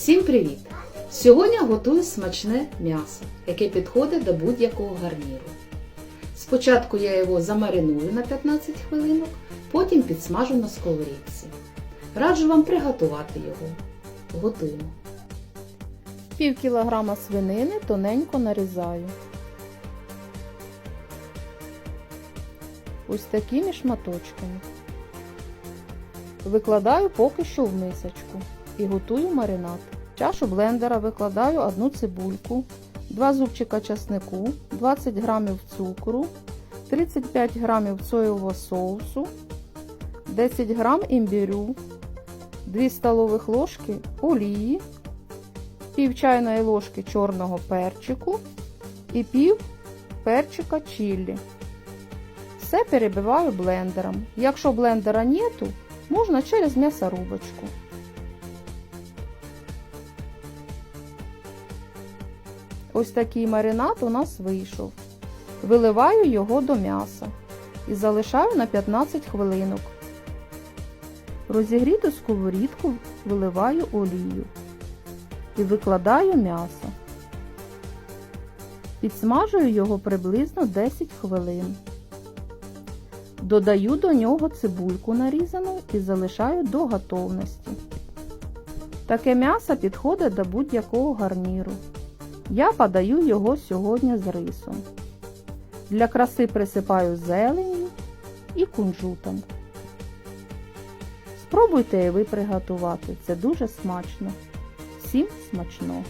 Всім привіт! Сьогодні готую смачне м'ясо, яке підходить до будь-якого гарніру. Спочатку я його замариную на 15 хвилинок, потім підсмажу на сковорідці. Раджу вам приготувати його. Готуємо. Пів кілограма свинини тоненько нарізаю. Ось такими шматочками. Викладаю поки що в мисочку і готую маринад. В чашу блендера викладаю одну цибульку, 2 зубчика часнику, 20 грамів цукру, 35 грамів соєвого соусу, 10 грам імбірю, 2 столових ложки олії, пів чайної ложки чорного перчику і пів перчика чіллі. Все перебиваю блендером. Якщо блендера нету, можна через м'ясорубочку. Ось такий маринад у нас вийшов. Виливаю його до м'яса і залишаю на 15 хвилинок. Розігріту сковорідку виливаю олію і викладаю м'ясо. Підсмажую його приблизно 10 хвилин. Додаю до нього цибульку нарізану і залишаю до готовності. Таке м'ясо підходить до будь-якого гарніру. Я подаю його сьогодні з рисом. Для краси присипаю зеленню і кунжутом. Спробуйте і ви приготувати, це дуже смачно. Всім смачного!